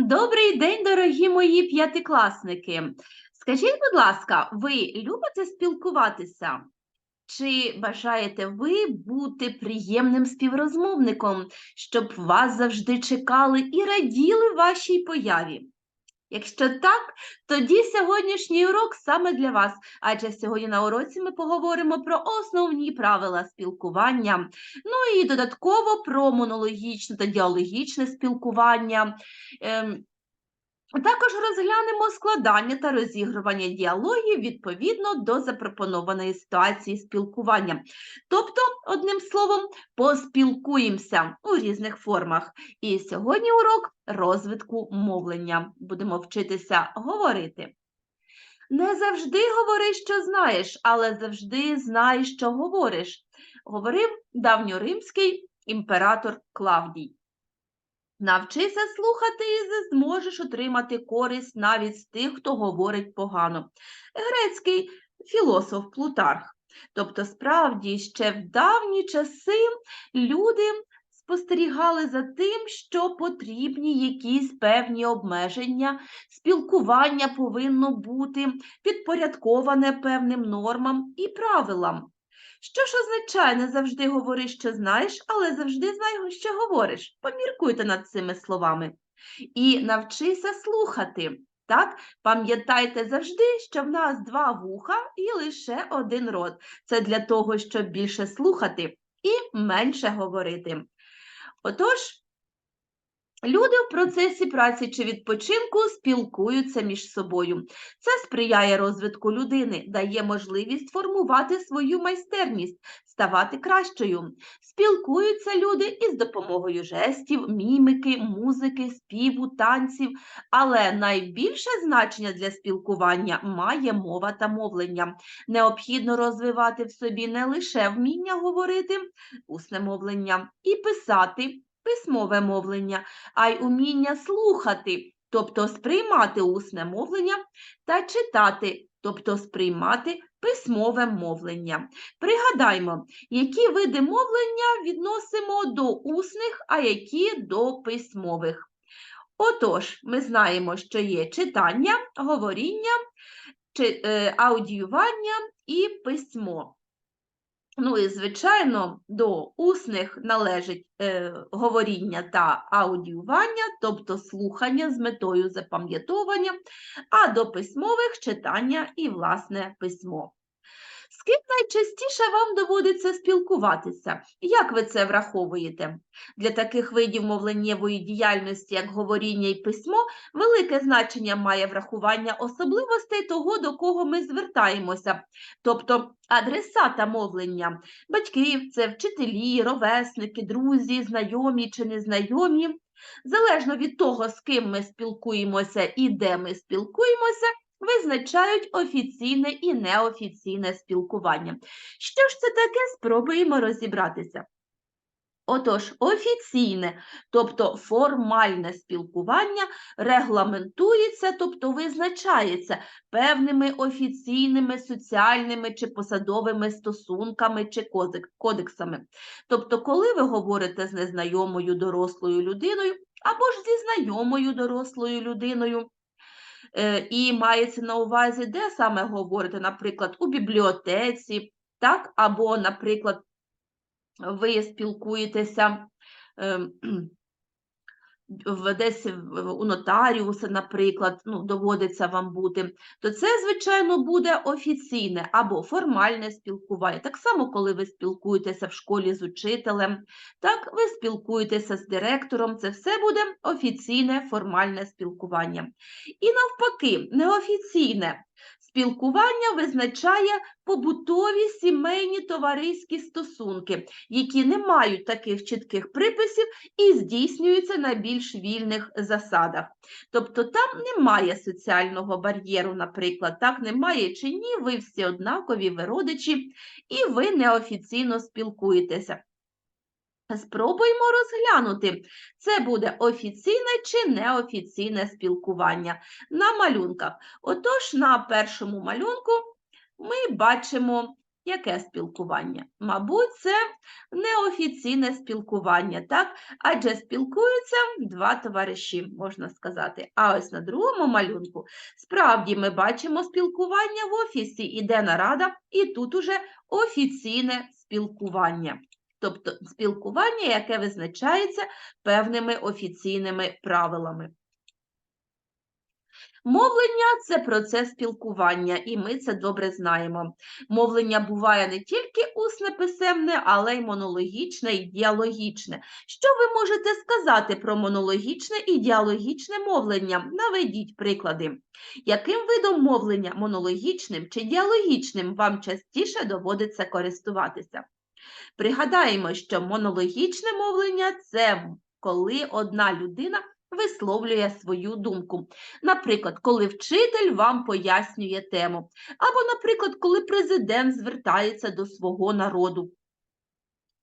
Добрий день, дорогі мої п'ятикласники. Скажіть, будь ласка, ви любите спілкуватися? Чи бажаєте ви бути приємним співрозмовником, щоб вас завжди чекали і раділи вашій появі? Якщо так, тоді сьогоднішній урок саме для вас, адже сьогодні на уроці ми поговоримо про основні правила спілкування, ну і додатково про монологічне та діалогічне спілкування. Ем, також розглянемо складання та розігрування діалогів відповідно до запропонованої ситуації спілкування. Тобто, одним словом, поспілкуємося у різних формах. І сьогодні урок розвитку мовлення. Будемо вчитися говорити. Не завжди говори, що знаєш, але завжди знай, що говориш, говорив давньоримський імператор Клавдій. Навчися слухати і зможеш отримати користь навіть з тих, хто говорить погано. Грецький філософ Плутарх. Тобто, справді, ще в давні часи люди спостерігали за тим, що потрібні якісь певні обмеження, спілкування повинно бути підпорядковане певним нормам і правилам. Що ж означає не завжди говори, що знаєш, але завжди знай, що говориш. Поміркуйте над цими словами. І навчися слухати. Так, пам'ятайте завжди, що в нас два вуха і лише один рот. Це для того, щоб більше слухати і менше говорити. Отож, люди в процесі праці чи відпочинку спілкуються між собою. Це сприяє розвитку людини, дає можливість формувати свою майстерність, ставати кращою. Спілкуються люди із допомогою жестів, міміки, музики, співу, танців, але найбільше значення для спілкування має мова та мовлення. Необхідно розвивати в собі не лише вміння говорити, усне мовлення, і писати письмове мовлення, а й уміння слухати, тобто сприймати усне мовлення, та читати, тобто сприймати письмове мовлення. Пригадаймо, які види мовлення відносимо до усних, а які до письмових. Отож, ми знаємо, що є читання, говоріння, е, аудіювання і письмо. Ну і, звичайно, до усних належить е, говоріння та аудіювання, тобто слухання з метою запам'ятовування, а до письмових читання і власне письмо. З ким найчастіше вам доводиться спілкуватися? Як ви це враховуєте? Для таких видів мовленнєвої діяльності, як говоріння і письмо, велике значення має врахування особливостей того, до кого ми звертаємося, тобто адресата мовлення, батьків, це вчителі, ровесники, друзі, знайомі чи незнайомі. Залежно від того, з ким ми спілкуємося і де ми спілкуємося, визначають офіційне і неофіційне спілкування. Що ж це таке, спробуємо розібратися. Отож, офіційне, тобто формальне спілкування регламентується, тобто визначається певними офіційними соціальними чи посадовими стосунками чи кодексами. Тобто, коли ви говорите з незнайомою дорослою людиною або ж зі знайомою дорослою людиною, і мається на увазі, де саме говорити, наприклад, у бібліотеці, так, або, наприклад, ви спілкуєтеся ем, десь у нотаріуса, наприклад, ну, доводиться вам бути, то це, звичайно, буде офіційне або формальне спілкування. Так само, коли ви спілкуєтеся в школі з учителем, так ви спілкуєтеся з директором, це все буде офіційне формальне спілкування. І навпаки, неофіційне Спілкування визначає побутові сімейні товариські стосунки, які не мають таких чітких приписів і здійснюються на більш вільних засадах. Тобто там немає соціального бар'єру, наприклад, так немає чи ні, ви всі однакові, ви родичі, і ви неофіційно спілкуєтеся. Спробуємо розглянути, це буде офіційне чи неофіційне спілкування на малюнках. Отож, на першому малюнку ми бачимо яке спілкування? Мабуть, це неофіційне спілкування, так? Адже спілкуються два товариші, можна сказати. А ось на другому малюнку справді ми бачимо спілкування в офісі, іде нарада, і тут уже офіційне спілкування. Тобто спілкування, яке визначається певними офіційними правилами. Мовлення це процес спілкування, і ми це добре знаємо. Мовлення буває не тільки усне писемне, але й монологічне і діалогічне. Що ви можете сказати про монологічне і діалогічне мовлення? Наведіть приклади. Яким видом мовлення монологічним чи діалогічним вам частіше доводиться користуватися? Пригадаємо, що монологічне мовлення це коли одна людина висловлює свою думку. Наприклад, коли вчитель вам пояснює тему, або, наприклад, коли президент звертається до свого народу.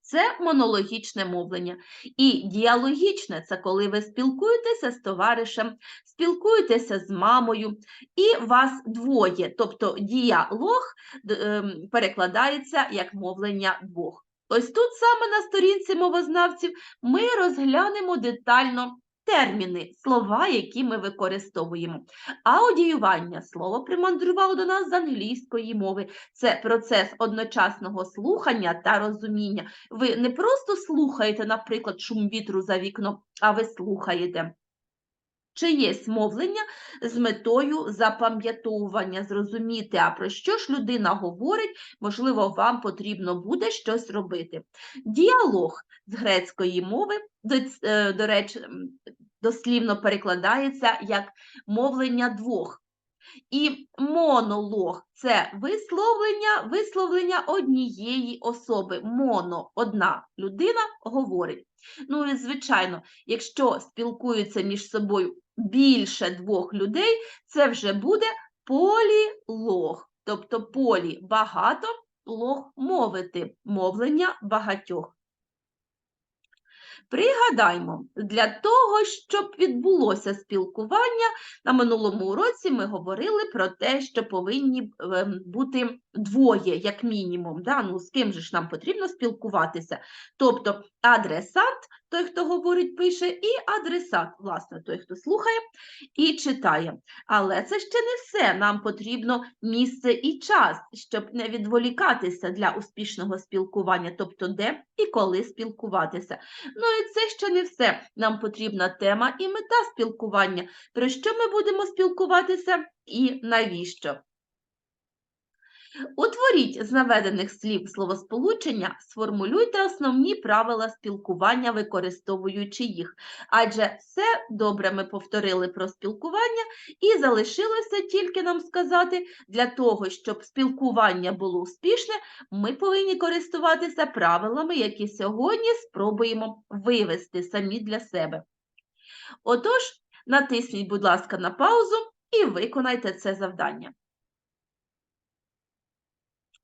Це монологічне мовлення. І діалогічне це коли ви спілкуєтеся з товаришем, спілкуєтеся з мамою, і вас двоє, тобто діалог ем, перекладається як мовлення двох. Ось тут саме на сторінці мовознавців ми розглянемо детально терміни, слова, які ми використовуємо. Аудіювання слово примандрувало до нас з англійської мови. Це процес одночасного слухання та розуміння. Ви не просто слухаєте, наприклад, шум вітру за вікном, а ви слухаєте. Чиєсь мовлення з метою запам'ятовування, зрозуміти, а про що ж людина говорить, можливо, вам потрібно буде щось робити. Діалог з грецької мови, до, е, до речі, дослівно перекладається як мовлення двох. І монолог це висловлення висловлення однієї особи. Моно, одна людина говорить. Ну і, звичайно, якщо спілкуються між собою більше двох людей, це вже буде полілог. Тобто полі багато, лог мовити, мовлення багатьох. Пригадаймо, для того, щоб відбулося спілкування, на минулому уроці ми говорили про те, що повинні ем, бути двоє, як мінімум. Да? Ну, З ким же ж нам потрібно спілкуватися? Тобто адресант, той, хто говорить, пише, і адресат, власне, той, хто слухає і читає. Але це ще не все. Нам потрібно місце і час, щоб не відволікатися для успішного спілкування, тобто де і коли спілкуватися. Ну і це ще не все. Нам потрібна тема і мета спілкування, про що ми будемо спілкуватися і навіщо. Утворіть з наведених слів словосполучення, сформулюйте основні правила спілкування, використовуючи їх. Адже все добре ми повторили про спілкування, і залишилося тільки нам сказати, для того, щоб спілкування було успішне, ми повинні користуватися правилами, які сьогодні спробуємо вивести самі для себе. Отож, натисніть, будь ласка, на паузу і виконайте це завдання.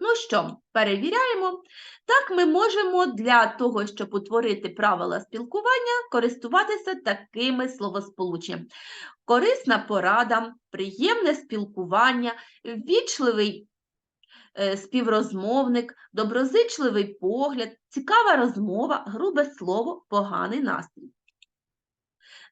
Ну що, перевіряємо. Так, ми можемо для того, щоб утворити правила спілкування, користуватися такими словосполученнями. Корисна порада, приємне спілкування, ввічливий е, співрозмовник, доброзичливий погляд, цікава розмова, грубе слово, поганий настрій.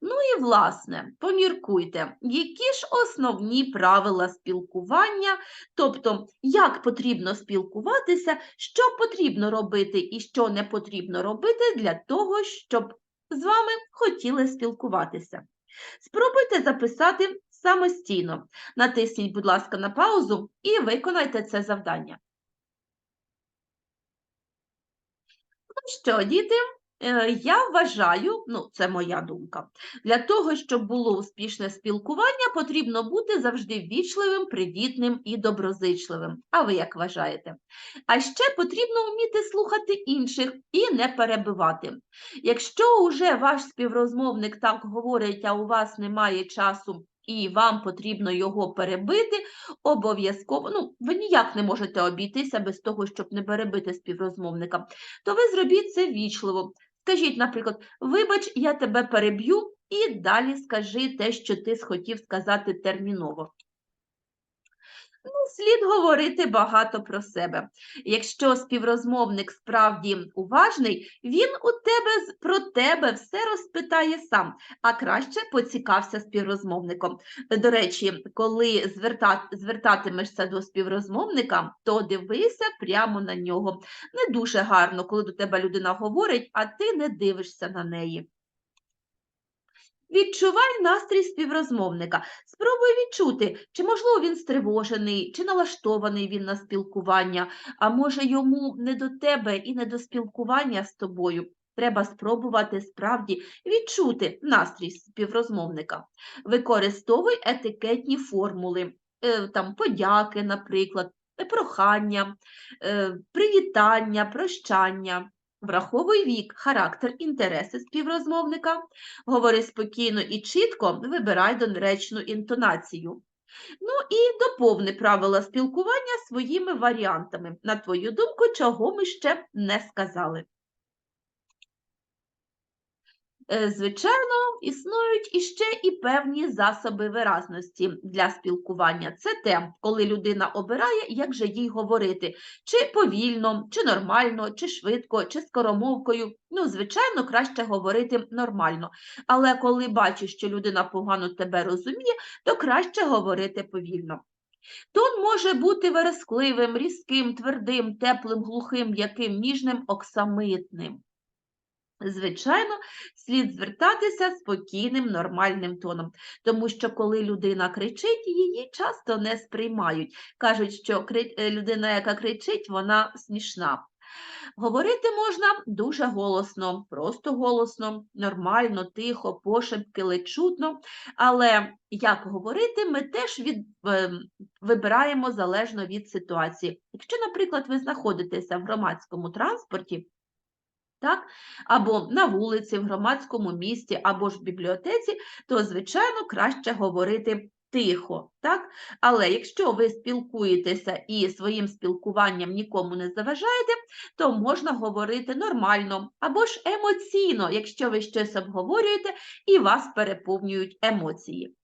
Ну і, власне, поміркуйте, які ж основні правила спілкування, тобто, як потрібно спілкуватися, що потрібно робити і що не потрібно робити для того, щоб з вами хотіли спілкуватися. Спробуйте записати самостійно. Натисніть, будь ласка, на паузу і виконайте це завдання. Ну що, діти? Е, я вважаю, ну це моя думка, для того, щоб було успішне спілкування, потрібно бути завжди ввічливим, привітним і доброзичливим. А ви як вважаєте? А ще потрібно вміти слухати інших і не перебивати. Якщо уже ваш співрозмовник так говорить, а у вас немає часу і вам потрібно його перебити, обов'язково, ну, ви ніяк не можете обійтися без того, щоб не перебити співрозмовника, то ви зробіть це вічливо. Скажіть, наприклад, вибач, я тебе переб'ю, і далі скажи те, що ти схотів сказати терміново. Ну, слід говорити багато про себе. Якщо співрозмовник справді уважний, він у тебе про тебе все розпитає сам, а краще поцікався співрозмовником. До речі, коли зверта... звертатимешся до співрозмовника, то дивися прямо на нього. Не дуже гарно, коли до тебе людина говорить, а ти не дивишся на неї. Відчувай настрій співрозмовника. Спробуй відчути, чи можливо він стривожений, чи налаштований він на спілкування, а може йому не до тебе і не до спілкування з тобою. Треба спробувати справді відчути настрій співрозмовника. Використовуй етикетні формули, е, там подяки, наприклад, е, прохання, е, привітання, прощання. Враховуй вік, характер, інтереси співрозмовника. Говори спокійно і чітко, вибирай доречну інтонацію. Ну і доповни правила спілкування своїми варіантами. На твою думку, чого ми ще не сказали. Е, Звичайно, існують іще і певні засоби виразності для спілкування. Це те, коли людина обирає, як же їй говорити, чи повільно, чи нормально, чи швидко, чи скоромовкою. Ну, звичайно, краще говорити нормально. Але коли бачиш, що людина погано тебе розуміє, то краще говорити повільно. Тон може бути верескливим, різким, твердим, теплим, глухим, м'яким, ніжним, оксамитним. Звичайно, слід звертатися спокійним, нормальним тоном, тому що коли людина кричить, її часто не сприймають. Кажуть, що е, людина, яка кричить, вона смішна. Говорити можна дуже голосно, просто голосно, нормально, тихо, пошепки, ледь чутно. Але як говорити, ми теж від, ем, вибираємо залежно від ситуації. Якщо, наприклад, ви знаходитеся в громадському транспорті, так? Або на вулиці, в громадському місті, або ж в бібліотеці, то, звичайно, краще говорити тихо. Так? Але якщо ви спілкуєтеся і своїм спілкуванням нікому не заважаєте, то можна говорити нормально або ж емоційно, якщо ви щось обговорюєте і вас переповнюють емоції.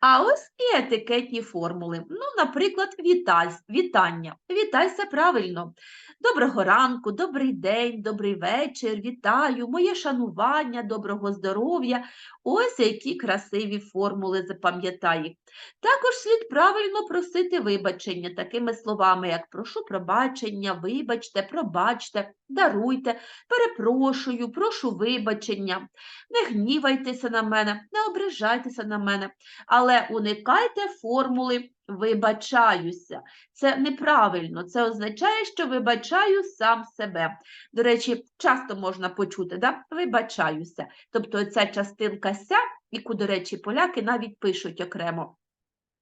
А ось і етикетні формули. Ну, наприклад, вітай, вітання. Вітайся правильно. Доброго ранку, добрий день, добрий вечір, вітаю, моє шанування, доброго здоров'я. Ось які красиві формули запам'ятай. Також слід правильно просити вибачення такими словами, як прошу пробачення, вибачте, пробачте, даруйте, перепрошую, прошу вибачення. Не гнівайтеся на мене, не ображайтеся на мене, але уникайте формули вибачаюся. Це неправильно, це означає, що вибачаю сам себе. До речі, часто можна почути, да? вибачаюся. Тобто ця частинка ся, яку, до речі, поляки навіть пишуть окремо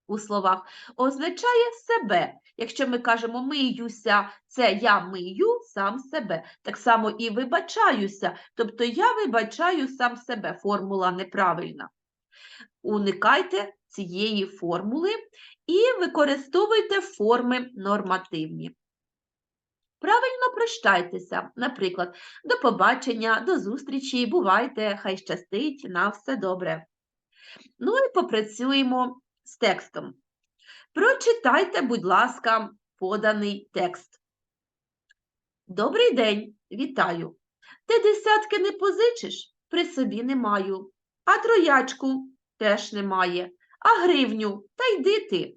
у словах, означає себе. Якщо ми кажемо миюся, це я мию сам себе. Так само і вибачаюся, тобто я вибачаю сам себе. Формула неправильна. Уникайте цієї формули і використовуйте форми нормативні. Правильно прощайтеся, наприклад, до побачення, до зустрічі, бувайте, хай щастить, на все добре. Ну і попрацюємо з текстом. Прочитайте, будь ласка, поданий текст. Добрий день, вітаю. Ти десятки не позичиш? При собі не маю. А троячку теж немає. А гривню, та йди ти.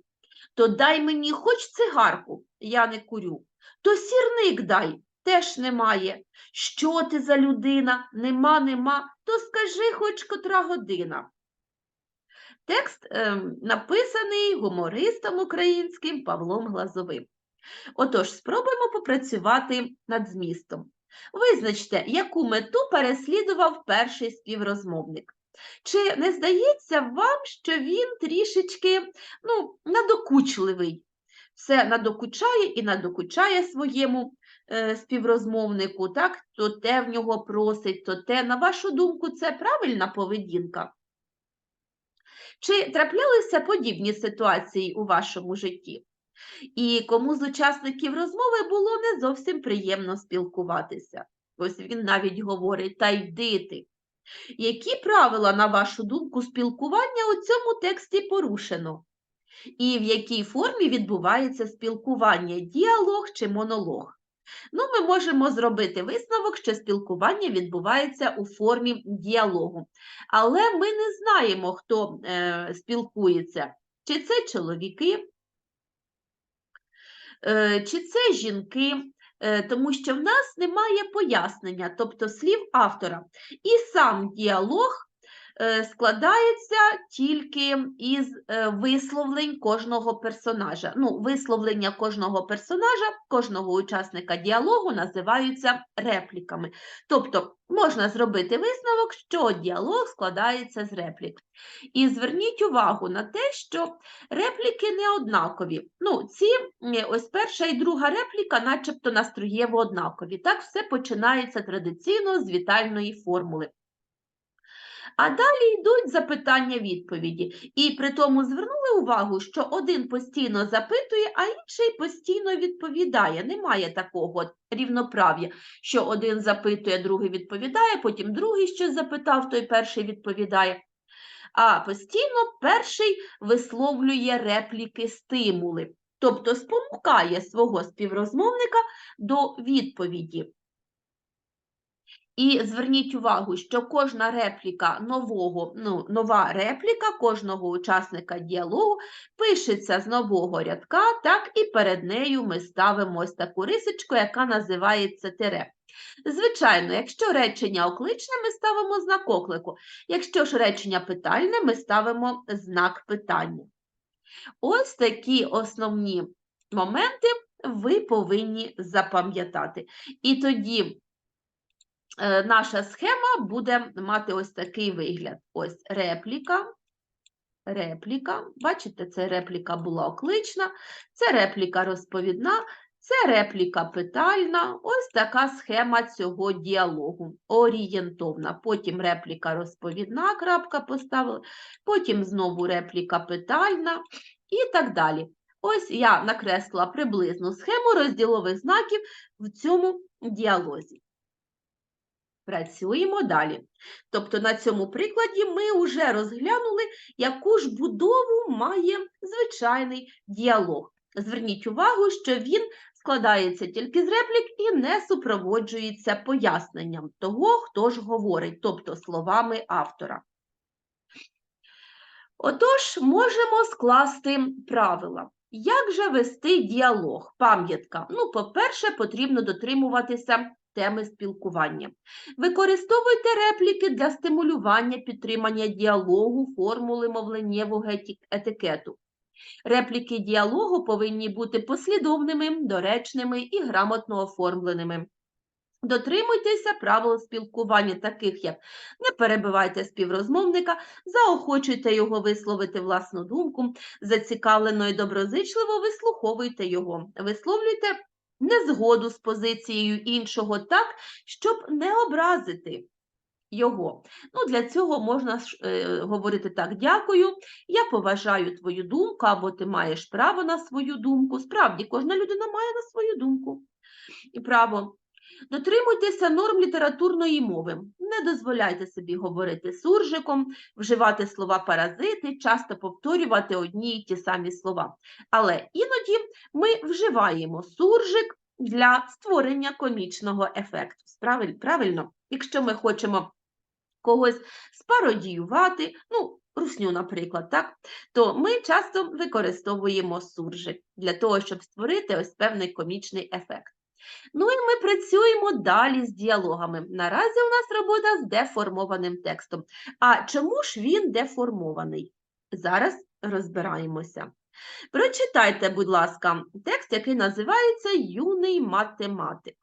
То дай мені хоч цигарку, я не курю. То сірник дай, теж немає. Що ти за людина? Нема, нема, то скажи хоч котра година. Текст ем, написаний гумористом українським Павлом Глазовим. Отож, спробуємо попрацювати над змістом. Визначте, яку мету переслідував перший співрозмовник. Чи не здається вам, що він трішечки ну, надокучливий? Все надокучає і надокучає своєму е, співрозмовнику, так? то те в нього просить, то те. На вашу думку, це правильна поведінка? Чи траплялися подібні ситуації у вашому житті? І кому з учасників розмови було не зовсім приємно спілкуватися. Ось він навіть говорить, та йди ти. Які правила, на вашу думку, спілкування у цьому тексті порушено? і в якій формі відбувається спілкування діалог чи монолог. Ну, ми можемо зробити висновок, що спілкування відбувається у формі діалогу. Але ми не знаємо, хто е, спілкується, чи це чоловіки, е, чи це жінки, тому що в нас немає пояснення, тобто слів автора. І сам діалог е, складається тільки із е, висловлень кожного персонажа. Ну, висловлення кожного персонажа, кожного учасника діалогу називаються репліками. Тобто можна зробити висновок, що діалог складається з реплік. І зверніть увагу на те, що репліки не однакові. Ну, ці е, ось перша і друга репліка, начебто настроєво однакові. Так, все починається традиційно з вітальної формули. А далі йдуть запитання-відповіді. І при тому звернули увагу, що один постійно запитує, а інший постійно відповідає. Немає такого рівноправ'я, що один запитує, другий відповідає, потім другий щось запитав, той перший відповідає. А постійно перший висловлює репліки стимули, тобто спонукає свого співрозмовника до відповіді. І зверніть увагу, що кожна репліка нового, ну, нова репліка кожного учасника діалогу пишеться з нового рядка, так і перед нею ми ставимо ось таку рисочку, яка називається тире. Звичайно, якщо речення окличне, ми ставимо знак оклику. Якщо ж речення питальне, ми ставимо знак питання. Ось такі основні моменти ви повинні запам'ятати. І тоді наша схема буде мати ось такий вигляд. Ось репліка, репліка. Бачите, це репліка була оклична, це репліка розповідна, це репліка питальна. Ось така схема цього діалогу. Орієнтовна. Потім репліка розповідна, крапка поставили, потім знову репліка питальна і так далі. Ось я накреслила приблизну схему розділових знаків в цьому діалозі. Працюємо далі. Тобто на цьому прикладі ми вже розглянули, яку ж будову має звичайний діалог. Зверніть увагу, що він складається тільки з реплік і не супроводжується поясненням того, хто ж говорить, тобто словами автора. Отож, можемо скласти правила. Як же вести діалог? Пам'ятка. Ну, по-перше, потрібно дотримуватися теми спілкування. Використовуйте репліки для стимулювання підтримання діалогу, формули мовленнєвого етикету. Репліки діалогу повинні бути послідовними, доречними і грамотно оформленими. Дотримуйтеся правил спілкування, таких як не перебивайте співрозмовника, заохочуйте його висловити власну думку, зацікавлено і доброзичливо вислуховуйте його, висловлюйте незгоду з позицією іншого так, щоб не образити його. Ну, для цього можна е, говорити так: дякую, я поважаю твою думку, або ти маєш право на свою думку. Справді, кожна людина має на свою думку і право. Дотримуйтеся норм літературної мови. Не дозволяйте собі говорити суржиком, вживати слова паразити, часто повторювати одні й ті самі слова. Але іноді ми вживаємо суржик для створення комічного ефекту. Правильно, якщо ми хочемо когось спародіювати, ну, русню, наприклад, так, то ми часто використовуємо суржик для того, щоб створити ось певний комічний ефект. Ну і ми працюємо далі з діалогами. Наразі у нас робота з деформованим текстом. А чому ж він деформований? Зараз розбираємося. Прочитайте, будь ласка, текст, який називається Юний математик.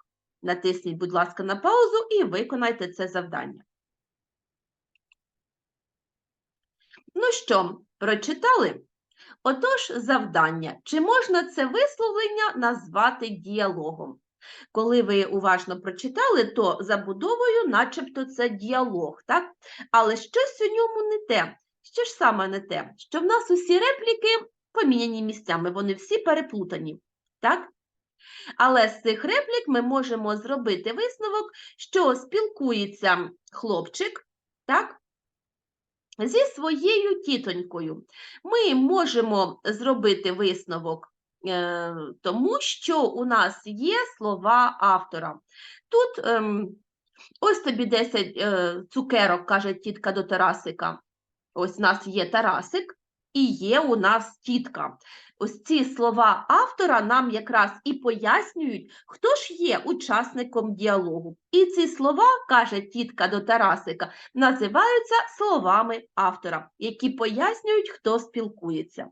Натисніть, будь ласка, на паузу і виконайте це завдання. Ну що, прочитали? Отож, завдання. Чи можна це висловлення назвати діалогом? Коли ви уважно прочитали, то забудовою начебто це діалог, так? Але щось у ньому не те. Що ж саме не те? Що в нас усі репліки поміняні місцями, вони всі переплутані, так? Але з цих реплік ми можемо зробити висновок, що спілкується хлопчик, так? зі своєю тітонькою. Ми можемо зробити висновок, тому що у нас є слова автора. Тут ем, ось тобі 10 е, цукерок, каже тітка до Тарасика. Ось у нас є Тарасик і є у нас тітка. Ось ці слова автора нам якраз і пояснюють, хто ж є учасником діалогу. І ці слова, каже тітка до Тарасика, називаються словами автора, які пояснюють, хто спілкується.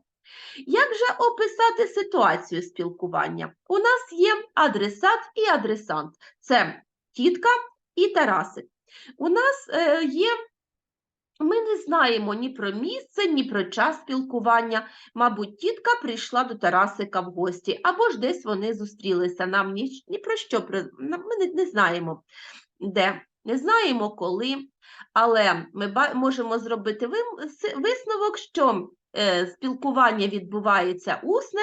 Як же описати ситуацію спілкування? У нас є адресат і адресант. Це тітка і Тарасик. У нас е, є ми не знаємо ні про місце, ні про час спілкування. Мабуть, тітка прийшла до Тарасика в гості, або ж десь вони зустрілися. Нам ні, ні про що ми не, не знаємо де, не знаємо коли, але ми можемо зробити висновок, що спілкування відбувається усне,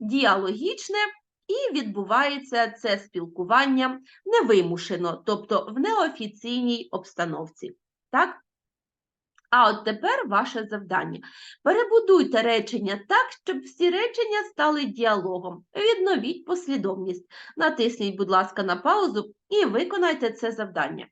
діалогічне. І відбувається це спілкування невимушено, тобто в неофіційній обстановці. Так? А от тепер ваше завдання. Перебудуйте речення так, щоб всі речення стали діалогом. Відновіть послідовність. Натисніть, будь ласка, на паузу і виконайте це завдання.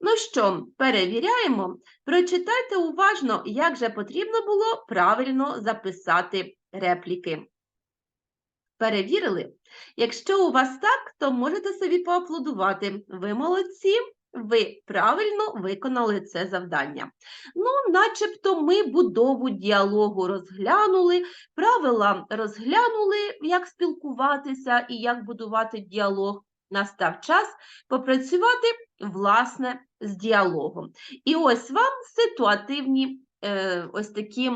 Ну що, перевіряємо. Прочитайте уважно, як же потрібно було правильно записати репліки. Перевірили? Якщо у вас так, то можете собі поаплодувати. Ви молодці, ви правильно виконали це завдання. Ну, начебто ми будову діалогу розглянули, правила розглянули, як спілкуватися і як будувати діалог. Настав час попрацювати, власне, з діалогом. І ось вам ситуативні е, ось такі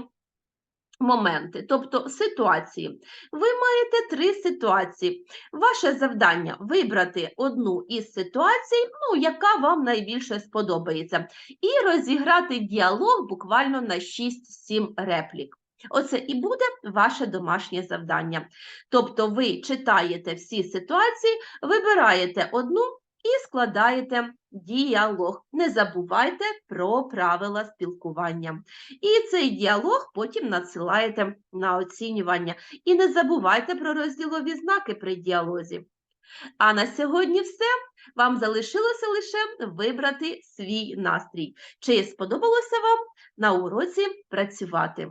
моменти, тобто ситуації. Ви маєте три ситуації. Ваше завдання вибрати одну із ситуацій, ну, яка вам найбільше сподобається, і розіграти діалог буквально на 6-7 реплік. Оце і буде ваше домашнє завдання. Тобто ви читаєте всі ситуації, вибираєте одну і складаєте діалог. Не забувайте про правила спілкування. І цей діалог потім надсилаєте на оцінювання. І не забувайте про розділові знаки при діалозі. А на сьогодні все. Вам залишилося лише вибрати свій настрій. Чи сподобалося вам на уроці працювати?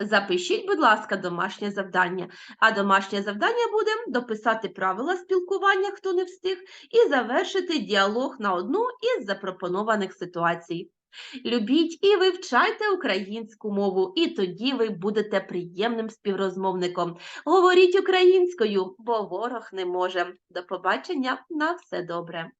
Запишіть, будь ласка, домашнє завдання. А домашнє завдання буде дописати правила спілкування, хто не встиг, і завершити діалог на одну із запропонованих ситуацій. Любіть і вивчайте українську мову, і тоді ви будете приємним співрозмовником. Говоріть українською, бо ворог не може. До побачення, на все добре.